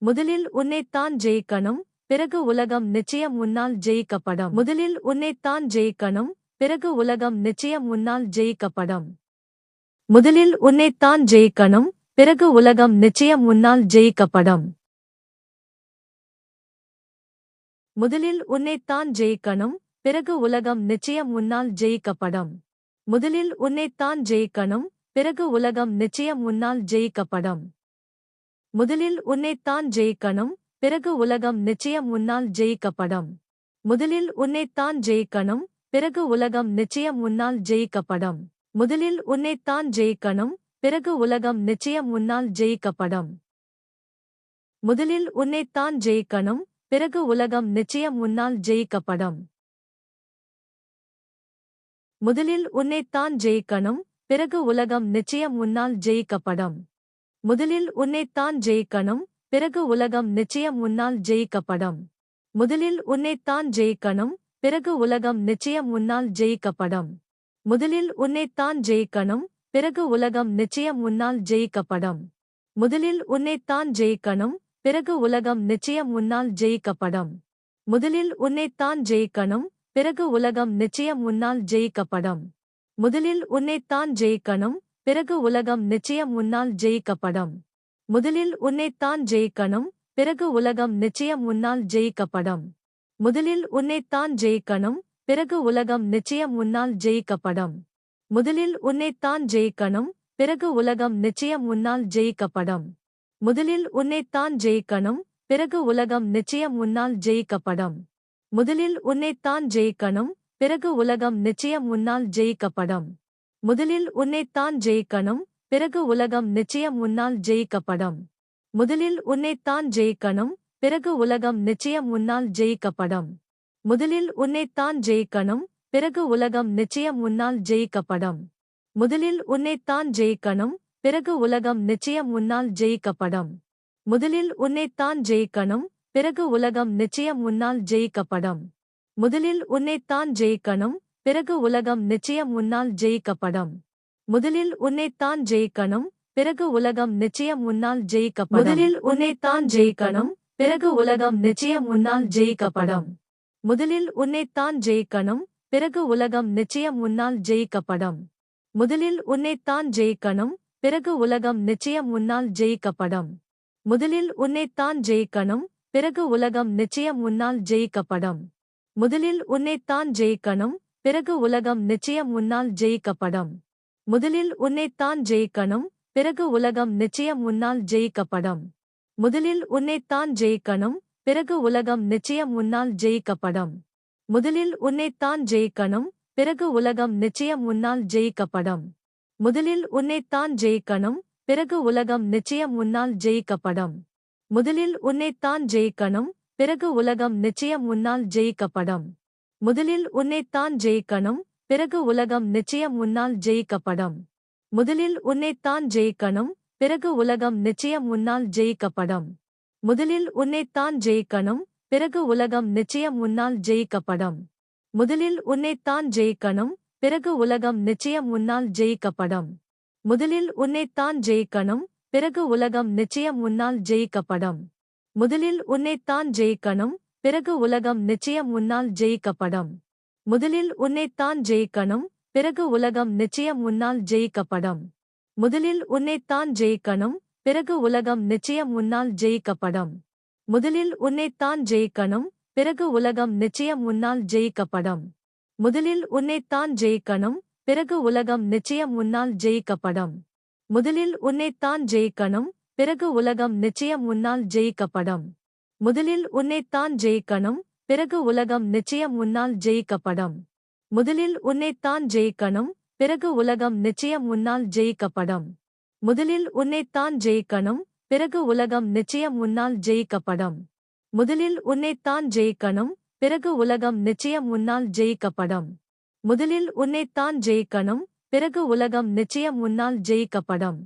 முதலில் உன்னைத்தான் ஜெயிக்கணும் பிறகு உலகம் நிச்சயம் உன்னால் ஜெயிக்கப்படும். முதலில் உன்னைத்தான் ஜெயிக்கணும் பிறகு உலகம் நிச்சயம் உன்னால் ஜெயிக்கப்படும். முதலில் உன்னைத்தான் ஜெயிக்கணும் பிறகு உலகம் நிச்சயம் உன்னால் ஜெயிக்கப்படும். முதலில் உன்னைத்தான் ஜெயிக்கணும் பிறகு உலகம் நிச்சயம் உன்னால் ஜெயிக்கப்படும். முதலில் உன்னைத்தான் ஜெயிக்கணும் பிறகு உலகம் நிச்சயம் உன்னால் ஜெயிக்கப்படும். முதலில் உன்னைத்தான் ஜெயிக்கணும் பிறகு உலகம் நிச்சயம் உன்னால் ஜெயிக்கப்படும். முதலில் உன்னைத்தான் ஜெயிக்கணும் பிறகு உலகம் நிச்சயம் உன்னால் ஜெயிக்கப்படும். முதலில் உன்னைத்தான் ஜெயிக்கணும் பிறகு உலகம் நிச்சயம் உன்னால் ஜெயிக்கப்படும். முதலில் உன்னைத்தான் ஜெயிக்கணும் பிறகு உலகம் நிச்சயம் உன்னால் ஜெயிக்கப்படும். முதலில் உன்னைத்தான் ஜெயிக்கணும் பிறகு உலகம் நிச்சயம் உன்னால் ஜெயிக்கப்படும். முதலில் உன்னைத்தான் ஜெயிக்கணும் பிறகு உலகம் நிச்சயம் உன்னால் ஜெயிக்கப்படும். முதலில் உன்னைத்தான் ஜெயிக்கணும் பிறகு உலகம் நிச்சயம் உன்னால் ஜெயிக்கப்படும். முதலில் உன்னைத்தான் ஜெயிக்கணும் பிறகு உலகம் நிச்சயம் உன்னால் ஜெயிக்கப்படும். முதலில் உன்னைத்தான் ஜெயிக்கணும் பிறகு உலகம் நிச்சயம் உன்னால் ஜெயிக்கப்படும். முதலில் உன்னைத்தான் ஜெயிக்கணும் பிறகு உலகம் நிச்சயம் உன்னால் ஜெயிக்கப்படும். முதலில் உன்னைத்தான் ஜெயிக்கணும் பிறகு உலகம் நிச்சயம் உன்னால் ஜெயிக்கப்படும். முதலில் உன்னைத்தான் ஜெயிக்கணும் பிறகு உலகம் நிச்சயம் உன்னால் ஜெயிக்கப்படும். முதலில் உன்னைத்தான் ஜெயிக்கணும் பிறகு உலகம் நிச்சயம் உன்னால் ஜெயிக்கப்படும். முதலில் உன்னைத்தான் ஜெயிக்கணும் பிறகு உலகம் நிச்சயம் உன்னால் ஜெயிக்கப்படும். முதலில் உன்னைத்தான் ஜெயிக்கணும் பிறகு உலகம் நிச்சயம் உன்னால் ஜெயிக்கப்படும். முதலில் உன்னைத்தான் ஜெயிக்கணும் பிறகு உலகம் நிச்சயம் உன்னால் ஜெயிக்கப்படும். முதலில் உன்னைத்தான் ஜெயிக்கணும் பிறகு உலகம் நிச்சயம் உன்னால் ஜெயிக்கப்படும். முதலில் உன்னைத்தான் ஜெயிக்கணும் பிறகு உலகம் நிச்சயம் உன்னால் ஜெயிக்கப்படும். முதலில் உன்னைத்தான் ஜெயிக்கணும் பிறகு உலகம் நிச்சயம் உன்னால் ஜெயிக்கப்படும். முதலில் உன்னைத்தான் ஜெயிக்கணும் பிறகு உலகம் நிச்சயம் உன்னால் ஜெயிக்கப்படும். முதலில் உன்னைத்தான் ஜெயிக்கணும் பிறகு உலகம் நிச்சயம் உன்னால் ஜெயிக்கப்படும். முதலில் உன்னைத்தான் ஜெயிக்கணும் பிறகு உலகம் நிச்சயம் உன்னால் ஜெயிக்கப்படும். முதலில் உன்னைத்தான் ஜெயிக்கணும் பிறகு உலகம் நிச்சயம் உன்னால் ஜெயிக்கப்படும். முதலில் உன்னைத்தான் ஜெயிக்கணும் பிறகு உலகம் நிச்சயம் உன்னால் ஜெயிக்கப்படும். முதலில் உன்னைத்தான் ஜெயிக்கணும் பிறகு உலகம் நிச்சயம் உன்னால் ஜெயிக்கப்படும். முதலில் உன்னைத்தான் ஜெயிக்கணும் பிறகு உலகம் நிச்சயம் உன்னால் ஜெயிக்கப்படும். முதலில் உன்னைத்தான் ஜெயிக்கணும் பிறகு உலகம் நிச்சயம் உன்னால் ஜெயிக்கப்படும். முதலில் உன்னைத்தான் ஜெயிக்கணும் பிறகு உலகம் நிச்சயம் உன்னால் ஜெயிக்கப்படும். முதலில் உன்னைத்தான் ஜெயிக்கணும் பிறகு உலகம் நிச்சயம் உன்னால் ஜெயிக்கப்படும். முதலில் உன்னைத்தான் ஜெயிக்கணும் பிறகு உலகம் நிச்சயம் உன்னால் ஜெயிக்கப்படும். முதலில் உன்னைத்தான் ஜெயிக்கணும் பிறகு உலகம் நிச்சயம் உன்னால் ஜெயிக்கப்படும். முதலில் உன்னைத்தான் ஜெயிக்கணும் பிறகு உலகம் நிச்சயம் உன்னால் ஜெயிக்கப்படும். முதலில் உன்னைத்தான் ஜெயிக்கணும் பிறகு உலகம் நிச்சயம் உன்னால் ஜெயிக்கப்படும். முதலில் உன்னைத்தான் ஜெயிக்கணும் பிறகு உலகம் நிச்சயம் உன்னால் ஜெயிக்கப்படும். முதலில் உன்னைத்தான் ஜெயிக்கணும் பிறகு உலகம் நிச்சயம் உன்னால் ஜெயிக்கப்படும். முதலில் உன்னைத்தான் ஜெயிக்கணும் பிறகு உலகம் நிச்சயம் உன்னால் ஜெயிக்கப்படும். முதலில் உன்னைத்தான் ஜெயிக்கணும் பிறகு உலகம் நிச்சயம் உன்னால் ஜெயிக்கப்படும். முதலில் உன்னைத்தான் ஜெயிக்கணும் பிறகு உலகம் நிச்சயம் உன்னால் ஜெயிக்கப்படும். முதலில் உன்னைத்தான் ஜெயிக்கணும் பிறகு உலகம் நிச்சயம் உன்னால் ஜெயிக்கப்படும். முதலில் உன்னைத்தான் ஜெயிக்கணும் பிறகு உலகம் நிச்சயம் உன்னால் ஜெயிக்கப்படும். முதலில் உன்னைத்தான் ஜெயிக்கணும் பிறகு உலகம் நிச்சயம் உன்னால் ஜெயிக்கப்படும். முதலில் உன்னைத்தான் ஜெயிக்கணும் பிறகு உலகம் நிச்சயம் உன்னால் ஜெயிக்கப்படும். முதலில் உன்னைத்தான் ஜெயிக்கணும் பிறகு உலகம் நிச்சயம் உன்னால் ஜெயிக்கப்படும். முதலில் உன்னைத்தான் ஜெயிக்கணும் பிறகு உலகம் நிச்சயம் உன்னால் ஜெயிக்கப்படும். முதலில் உன்னைத்தான் ஜெயிக்கணும் பிறகு உலகம் நிச்சயம் உன்னால் ஜெயிக்கப்படும். முதலில் உன்னைத்தான் ஜெயிக்கணும் பிறகு உலகம் நிச்சயம் உன்னால் ஜெயிக்கப்படும். முதலில் உன்னைத்தான் ஜெயிக்கணும் பிறகு உலகம் நிச்சயம் உன்னால் ஜெயிக்கப்படும். முதலில் உன்னைத்தான் ஜெயிக்கணும் பிறகு உலகம் நிச்சயம் உன்னால் ஜெயிக்கப்படும். முதலில் உன்னைத்தான் ஜெயிக்கணும் பிறகு உலகம் நிச்சயம் உன்னால் ஜெயிக்கப்படும்.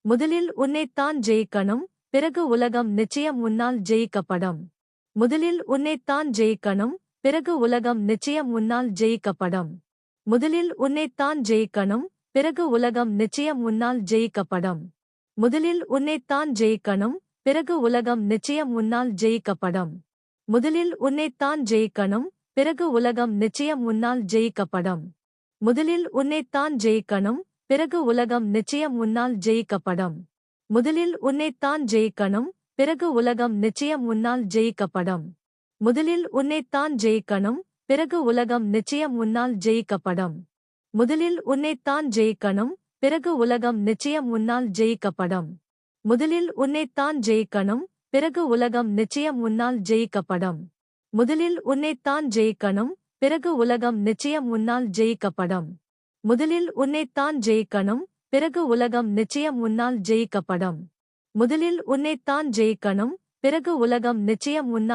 முதலில் உன்னைத்தான் ஜெயிக்கணும் பிறகு உலகம் நிச்சயம் உன்னால் ஜெயிக்கப்படும். முதலில் உன்னைத்தான் ஜெயிக்கணும் பிறகு உலகம் நிச்சயம் உன்னால் ஜெயிக்கப்படும். முதலில் உன்னைத்தான் ஜெயிக்கணும் பிறகு உலகம் நிச்சயம் உன்னால் ஜெயிக்கப்படும். முதலில் உன்னைத்தான் ஜெயிக்கணும் பிறகு உலகம் நிச்சயம் உன்னால் ஜெயிக்கப்படும். முதலில் உன்னைத்தான் ஜெயிக்கணும் பிறகு உலகம் நிச்சயம் உன்னால் ஜெயிக்கப்படும். முதலில் உன்னைத்தான் ஜெயிக்கணும் பிறகு உலகம் நிச்சயம் உன்னால் ஜெயிக்கப்படும். முதலில் உன்னைத்தான் ஜெயிக்கணும் பிறகு உலகம் நிச்சயம் உன்னால் ஜெயிக்கப்படும். முதலில் உன்னைத்தான் ஜெயிக்கணும் பிறகு உலகம் நிச்சயம் உன்னால் ஜெயிக்கப்படும். முதலில் உன்னைத்தான் ஜெயிக்கணும் பிறகு உலகம் நிச்சயம் உன்னால் ஜெயிக்கப்படும். முதலில் உன்னைத்தான் ஜெயிக்கணும் பிறகு உலகம் நிச்சயம் உன்னால் ஜெயிக்கப்படும். முதலில் உன்னைத்தான் ஜெயிக்கணும் பிறகு உலகம் நிச்சயம் உன்னால் ஜெயிக்கப்படும். முதலில் உன்னைத்தான் ஜெயிக்கணும் பிறகு உலகம் நிச்சயம் உன்னால் ஜெயிக்கப்படும். முதலில் உன்னைத்தான் ஜெயிக்கணும் பிறகு உலகம் நிச்சயம் உன்னால்